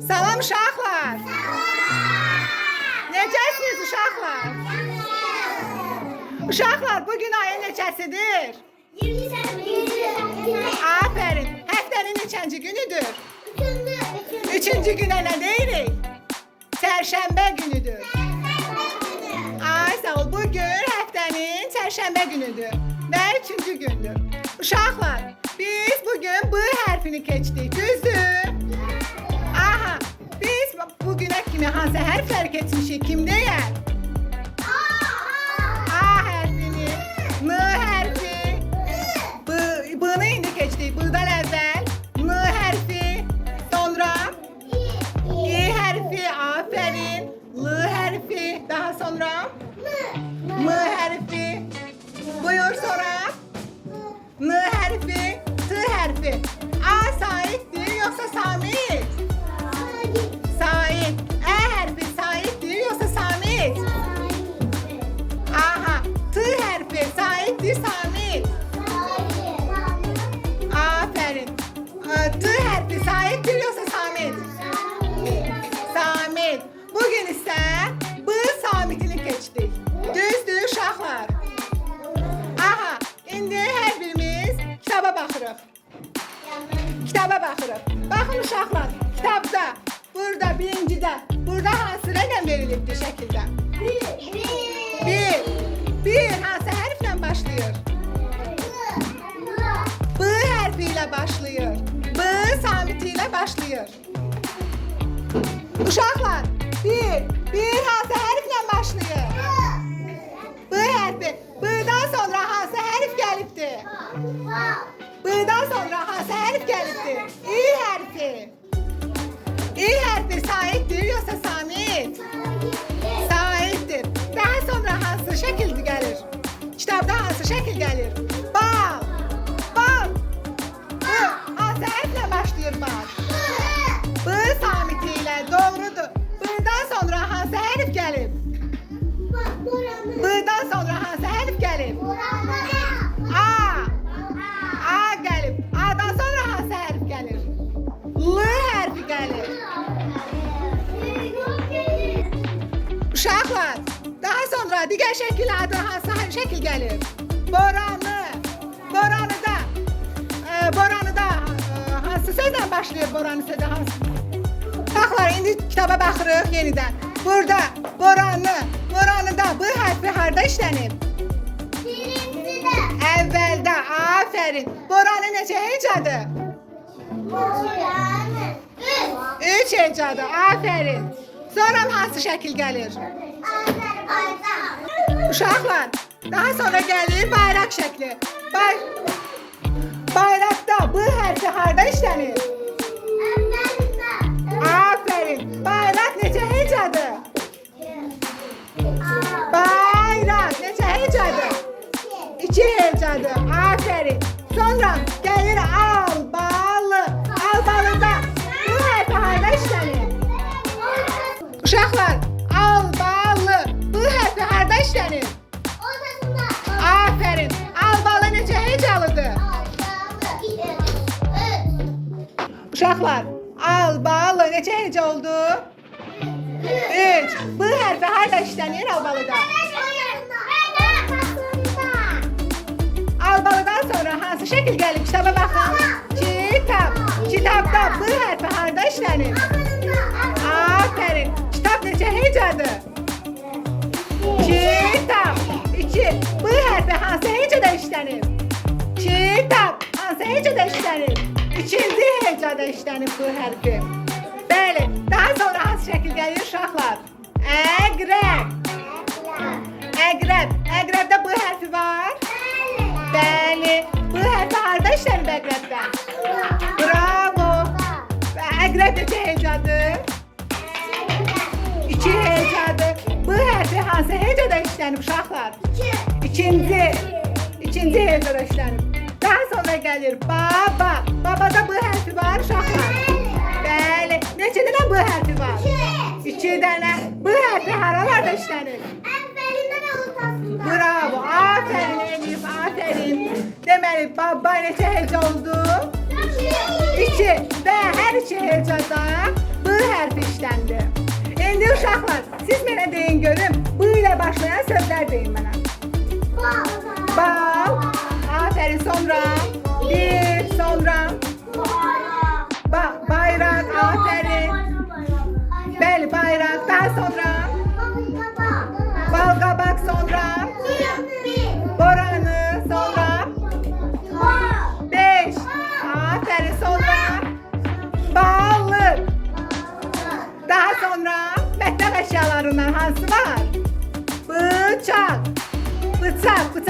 Salam uşaqlar. Necəsiniz uşaqlar? Uşaqlar, bugün ayın neçəsidir? Aferin. Həftənin neçənci günüdür? Üçüncü günə nə deyirik? Çərşənbə günüdür. Ay sağ ol. Bugün həftənin çərşənbə günüdür və üçüncü gündür. Uşaqlar, biz bugün B hərfini keçdik, düzdür? Bugünə kimi hansı hərfləri keçmişik, kim deyər? A hərfini, N hərfi, B, B-ni indi keçdik, B-dan əvvəl, N hərfi, sonra İ hərfi, aferin, L hərfi, daha sonra M hərfi, buyur sonra baxırıq. Kitaba baxırıq. Baxın uşaqlar, kitabda, burada birincidə, burada hansı rəqəm verilibdir şəkildə? Bir. Bir hansı hərflə başlayır? B hərfi ilə başlayır. B samiti ilə başlayır. Uşaqlar, bir, bir hansı sonra hansı hərf gəlibdir? İ hərfi. İ hərfi Saitdir yoxsa Samit? Adı hansı şəkil gəlir? Boranı. Boranı da. E, boranı da e, hansı sözlə başlayır boranı sözü hansı? Baxlar, indi kitaba baxırıq yenidən. Burada boranı, boranıda bu hərfi harda işlənib? Əvvəldə, afərin. Boranı necə hecadır? Üç hecadır, afərin. Sonra hansı şəkil gəlir? Uşaqlar, daha sonra gəlir bayraq şəkli. Bay bayraqda bu hərfi harda işlənir? Afərin. Bayraq necə hecadır? Bayraq necə hecadır? İki hecadır. Afərin. Sonra gəlir albalı. Albalıda bu hərfi harda işlənir? Uşaqlar, Uşaqlar, albalı neçə hecə oldu? Üç. Bu hərfi harda işlənir albalıda? Albalıdan sonra hansı şəkil gəlib? Kitaba baxın. Kitab. Kitabda bu hərfi harda işlənir? Afərin. Kitab neçə hecadır? Kitap. İki. Bu hərfi hansı hecədə işlənir? Kitap. Hansı hecədə işlənir? İkinci hecədə işlənir bu hərfi. Bəli. Daha sonra hansı şəkil gəlir uşaqlar? Əqrəb. Əqrəb. Əqrəbdə bu hərfi var? Bəli. Bu hərfi harda işlənir əqrəbdə? Bravo. Əqrəb neçə hecadır? İki hecadır. Bu hərfi hansı hecədə işlənib uşaqlar? İkinci. İkinci hecədə işlənib. Daha sonra gəlir baba. Babada B hərfi var, uşaqlar. Bəli. Neçə dənə B hərfi var? 2. 2 dənə. B hərfi haralarda işlənir? Əvvəlindən ortasında. Bravo. Afərin Elif, afərin. Deməli baba neçə hecə oldu? 2. Və hər iki hecədə B hərfi işləndi. İndi uşaqlar, siz mənə deyin görüm, B ilə başlayan sözlər deyin mənə. Bel bayrak. Daha sonra. Bal kabak sonra. Boranı sonra. Beş. Aferin sonra. Balık. Daha sonra meslek eşyalarından hansı var? Bıçak. Bıçak. Bıçak.